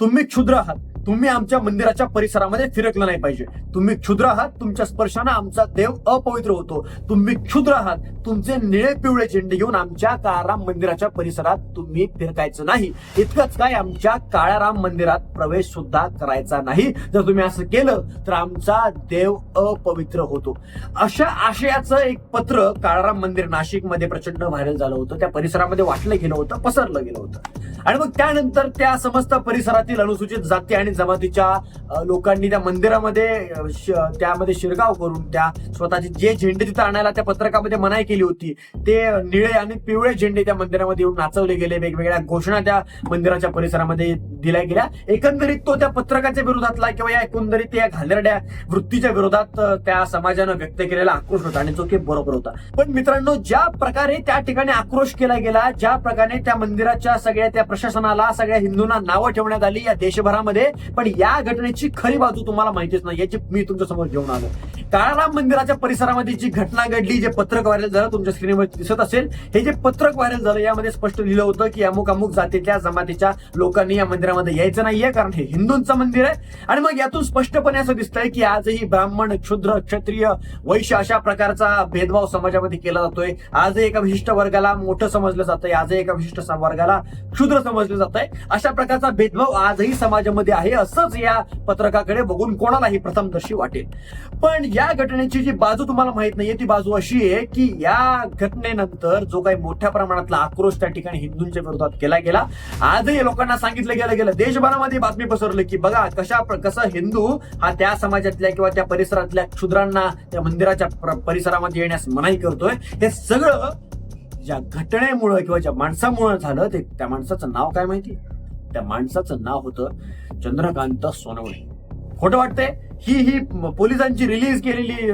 तुम्ही क्षुद्र आहात. तुम्ही आमच्या मंदिराच्या परिसरामध्ये फिरकलं नाही पाहिजे. तुम्ही क्षुद्र आहात तुमच्या स्पर्शानं आमचा देव अपवित्र होतो. तुम्ही क्षुद्र आहात तुमचे निळे पिवळे झेंडे घेऊन आमच्या काळाराम मंदिराच्या परिसरात तुम्ही फिरकायचं नाही. इतकंच काय आमच्या काळाराम मंदिरात प्रवेश सुद्धा करायचा नाही. जर तुम्ही असं केलं तर आमचा देव अपवित्र होतो. अशा आशयाचं एक पत्र काळाराम मंदिर नाशिकमध्ये प्रचंड व्हायरल झालं होतं. त्या परिसरामध्ये वाटलं गेलं होतं पसरलं गेलं होतं. आणि मग त्यानंतर त्या समस्त परिसरातील अनुसूचित जाती आणि जमातीच्या लोकांनी त्या मंदिरामध्ये त्यामध्ये शिरगाव करून त्या स्वतःचे जे झेंडे तिथं आणायला त्या पत्रकामध्ये मनाई केली होती ते निळे आणि पिवळे झेंडे त्या मंदिरामध्ये येऊन नाचवले गेले. वेगवेगळ्या घोषणा त्या मंदिराच्या परिसरामध्ये दिल्या गेल्या. एकंदरीत तो त्या पत्रकाच्या विरोधातला किंवा या एकंदरीत या घालरड्या वृत्तीच्या विरोधात त्या समाजानं व्यक्त केलेला आक्रोश होता आणि जो की बरोबर होता. पण मित्रांनो ज्या प्रकारे त्या ठिकाणी आक्रोश केला गेला ज्या प्रकारे त्या मंदिराच्या सगळ्या त्या प्रशासनाला सगळ्या हिंदूंना नावं ठेवण्यात आली या देशभरामध्ये पण या घटनेची खरी बाजू तुम्हाला माहितीच नाही याची मी तुमच्यासमोर घेऊन आलो. काळाराम मंदिराच्या परिसरामध्ये जी घटना घडली जे पत्रक व्हायरल झालं तुमच्या स्क्रीनवर दिसत असेल. हे जे पत्रक व्हायरल झालं यामध्ये स्पष्ट लिहिलं होतं की अमुक अमुक जातीच्या जमातीच्या लोकांनी या मंदिरामध्ये यायचं नाहीये कारण हे हिंदूंचं मंदिर आहे. आणि मग यातून स्पष्टपणे असं दिसतंय की आजही ब्राह्मण क्षुद्र क्षत्रिय वैश्य अशा प्रकारचा भेदभाव समाजामध्ये केला जातोय. आजही एका विशिष्ट वर्गाला मोठं समजलं जातंय. आजही एका विशिष्ट वर्गाला क्षुद्र समजलं जातंय. अशा प्रकारचा भेदभाव आजही समाजामध्ये आहे असंच या पत्रकाकडे बघून कोणालाही प्रथमदर्शी वाटेल. पण या घटनेची जी बाजू तुम्हाला माहीत नाहीये ती बाजू अशी आहे की या घटनेनंतर जो काही मोठ्या प्रमाणातला आक्रोश त्या ठिकाणी हिंदूंच्या विरोधात केला गेला. आजही लोकांना सांगितलं गेलं गेलं. देशभरामध्ये बातमी पसरली की बघा कशा कसा हिंदू हा त्या समाजातल्या किंवा त्या परिसरातल्या क्षुद्रांना त्या मंदिराच्या परिसरामध्ये येण्यास मनाई करतोय. हे सगळं ज्या घटनेमुळं किंवा ज्या माणसामुळं झालं ते त्या माणसाचं नाव काय माहिती? त्या माणसाचं नाव होतं चंद्रकांत सोनवणे. खोटं वाटतंय. ही ही पोलिसांची रिलीज केलेली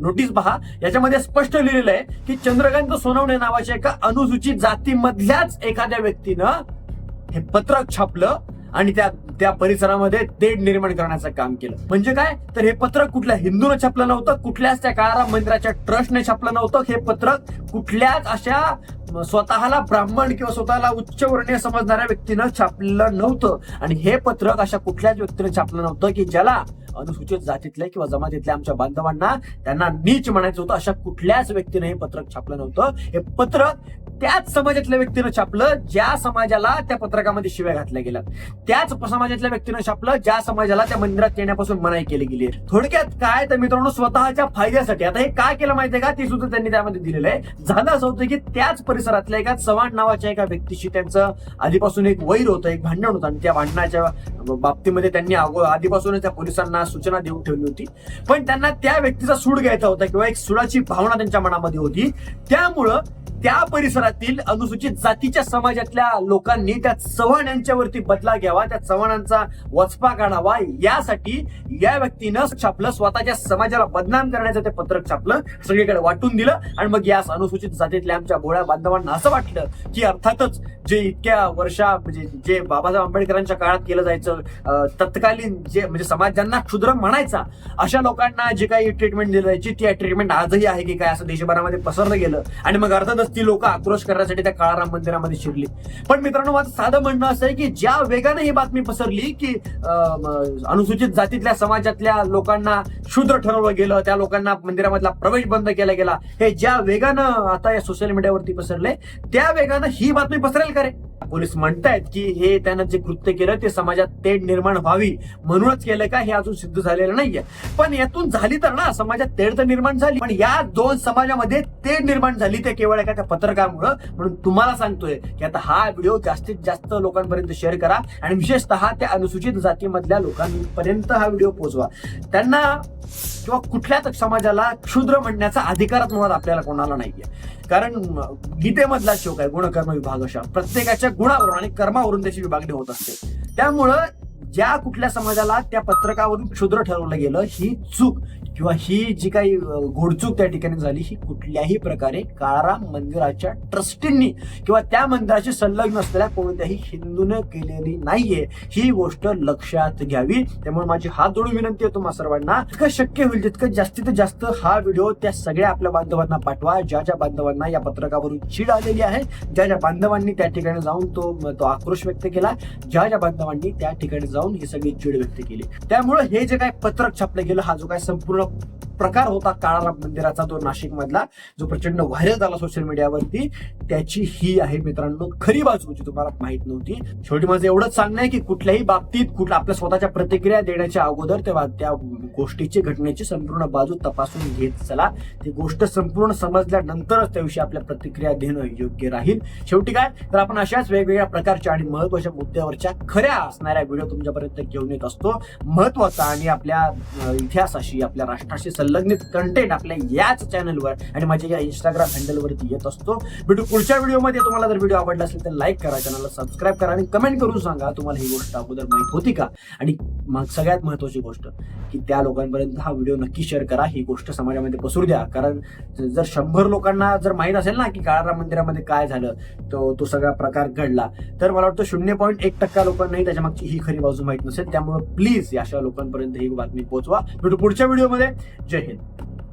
नोटीस पहा. याच्यामध्ये स्पष्ट लिहिलेलं आहे की चंद्रकांत सोनवणे नावाच्या एका अनुसूचित जातीमधल्याच एखाद्या व्यक्तीनं हे पत्रक छापलं. आणि त्या त्या परिसरामध्ये तेढ निर्माण करण्याचं काम केलं. म्हणजे काय? तर हे पत्रक कुठल्या हिंदूनं छापलं नव्हतं कुठल्याच त्या काळाराम मंदिराच्या ट्रस्टने छापलं नव्हतं. हे पत्रक कुठल्याच अशा स्वतःला ब्राह्मण किंवा स्वतःला उच्चवर्णीय समजणाऱ्या व्यक्तीनं छापलेलं नव्हतं. आणि हे पत्रक अशा कुठल्याच व्यक्तीनं छापलं नव्हतं की ज्याला अनुसूचित जातीतल्या किंवा जमातीतल्या आमच्या बांधवांना त्यांना नीच म्हणायचं होतं. अशा कुठल्याच व्यक्तीने हे पत्रक छापलं नव्हतं. हे पत्रक त्याच समाजातल्या व्यक्तीनं छापलं ज्या समाजाला त्या पत्रकामध्ये शिव्या घातल्या गेल्या. त्याच समाजातल्या व्यक्तीनं छापलं ज्या समाजाला त्या मंदिरात येण्यापासून मनाई केली गेली. थोडक्यात काय तर मित्रांनो स्वतःच्या फायद्यासाठी. आता हे काय केलं माहितीये का? ते सुद्धा त्यांनी त्यामध्ये दिलेलं आहे. झालं असं होतं की त्याच परिसरातल्या एका चव्हाण नावाच्या एका व्यक्तीशी त्यांचं आधीपासून एक वैर होतं एक भांडण होतं. आणि त्या भांडणाच्या बाबतीमध्ये त्यांनी अगो- आधीपासूनच त्या पोलिसांना सूचना देऊन ठेवली होती. पण त्यांना त्या व्यक्तीचा सूड घ्यायचा होता किंवा एक सुडाची भावना त्यांच्या मनामध्ये होती. त्यामुळं त्या परिसरातील अनुसूचित जातीच्या समाजातल्या लोकांनी त्या चव्हाण यांच्यावरती बदला घ्यावा त्या चव्हाणांचा वचपा काढावा. यासाठी या व्यक्तीनं छापलं स्वतःच्या समाजाला बदनाम करण्याचं ते पत्रक छापलं सगळीकडे वाटून दिलं आणि मग या अनुसूचित जातीतल्या आमच्या भोळ्या बांधवांना असं वाटलं की अर्थातच जे इतक्या वर्षा म्हणजे जे बाबासाहेब आंबेडकरांच्या काळात केलं जायचं तत्कालीन जे म्हणजे समाज ज्यांना क्षुद्र म्हणायचा अशा लोकांना जे काही ट्रीटमेंट दिली जायची ती ट्रीटमेंट आजही आहे की काय असं देशभरामध्ये पसरलं गेलं. आणि मग अर्थातच ती लोक आक्रोश करण्यासाठी त्या काळाराम मंदिरामध्ये शिरली. पण मित्रांनो माझं साधं म्हणणं असं आहे की ज्या वेगाने ही बातमी पसरली की अं, अनुसूचित जातीतल्या समाजातल्या लोकांना शूद्र ठरवलं गेलं त्या लोकांना मंदिरामधला प्रवेश बंद केला गेला. हे ज्या वेगानं आता या सोशल मीडियावरती पसरले त्या वेगानं ही बातमी पसरेल का रे? पोलीस म्हणतायत की हे त्यानं जे कृत्य केलं ते समाजात तेढ निर्माण व्हावी म्हणूनच केलं का हे अजून सिद्ध झालेलं नाहीये. पण यातून झाली तर ना समाजात तेढ तर निर्माण झाली. पण या दोन समाजामध्ये तेढ निर्माण झाली ते केवळ एका त्या पत्रकामुळं. म्हणून तुम्हाला सांगतोय की आता हा व्हिडिओ जास्तीत जास्त लोकांपर्यंत शेअर करा. आणि विशेषतः त्या अनुसूचित जातीमधल्या लोकांपर्यंत हा व्हिडिओ पोहोचवा. त्यांना किंवा कुठल्याच समाजाला क्षुद्र म्हणण्याचा अधिकारच मुळात आपल्याला कोणाला नाहीये. कारण गीतेमधला शोक आहे गुणकर्म विभाग अशा. प्रत्येकाच्या गुणावरून आणि कर्मावरून त्याची विभागणी होत असते. त्यामुळं ज्या कुठल्या समाजाला त्या पत्रकावरून क्षुद्र ठरवलं गेलं ही चूक. किंवा ही जी काही घोडचूक त्या ठिकाणी झाली ही कुठल्याही प्रकारे काळाराम मंदिराच्या ट्रस्टींनी किंवा त्या मंदिराशी संलग्न असलेल्या कोणत्याही हिंदूने केलेली नाहीये. ही गोष्ट लक्षात घ्यावी. त्यामुळे माझी हात जोडून विनंती आहे तुम्हा सर्वांना जितकं शक्य होईल तितकं जास्तीत जास्त हा व्हिडिओ त्या सगळ्या आपल्या बांधवांना पाठवा. ज्या ज्या बांधवांना या पत्रकावरून चीड आलेली आहे ज्या ज्या बांधवांनी त्या ठिकाणी जाऊन तो तो आक्रोश व्यक्त केला ज्या ज्या बांधवांनी त्या ठिकाणी जाऊन ही सगळी चीड व्यक्त केली. त्यामुळे हे जे काय पत्रक छापलं गेलं हा जो काय संपूर्ण up प्रकार होता काळाराम मंदिराचा तो नाशिक मधला जो प्रचंड व्हायरल झाला सोशल मीडियावरती त्याची ही आहे मित्रांनो खरी बाजू जी तुम्हाला माहीत नव्हती. शेवटी माझं एवढंच सांगणं आहे की कुठल्याही बाबतीत कुठल्या आपल्या स्वतःच्या प्रतिक्रिया देण्याच्या अगोदर तेव्हा त्या गोष्टीची घटनेची संपूर्ण बाजू तपासून घेत चला. ती गोष्ट संपूर्ण समजल्यानंतरच त्याविषयी आपल्या प्रतिक्रिया देणं योग्य राहील. शेवटी काय? तर आपण अशाच वेगवेगळ्या प्रकारच्या आणि महत्त्वाच्या मुद्द्यावरच्या खऱ्या असणाऱ्या व्हिडिओ तुमच्यापर्यंत घेऊन येत असतो. महत्त्वाचा आणि आपल्या इतिहासाशी आपल्या राष्ट्राशी संलग्नित कंटेंट आपल्या याच चॅनलवर आणि माझ्या या इंस्टाग्राम हँडलवरती येत असतो. भेटू पुढच्या व्हिडिओमध्ये तुम्हाला जर व्हिडिओ आवडला असेल तर लाईक करा चॅनलला सबस्क्राईब करा आणि कमेंट करून सांगा तुम्हाला ही गोष्ट अगोदर माहीत होती का? आणि मग सगळ्यात महत्वाची गोष्ट की त्या लोकांपर्यंत हा व्हिडिओ नक्की शेअर करा. ही गोष्ट समाजामध्ये पसरू द्या. कारण जर शंभर लोकांना जर माहीत असेल ना की काळाराम मंदिरामध्ये काय झालं तो तो सगळा प्रकार घडला तर मला वाटतं शून्य पॉईंट एक टक्का लोकांनाही त्याच्या मागची ही खरी बाजू माहीत नसेल. त्यामुळे प्लीज या अशा लोकांपर्यंत ही बातमी पोहोचवा. भेटू पुढच्या व्हिडिओमध्ये जय हिंद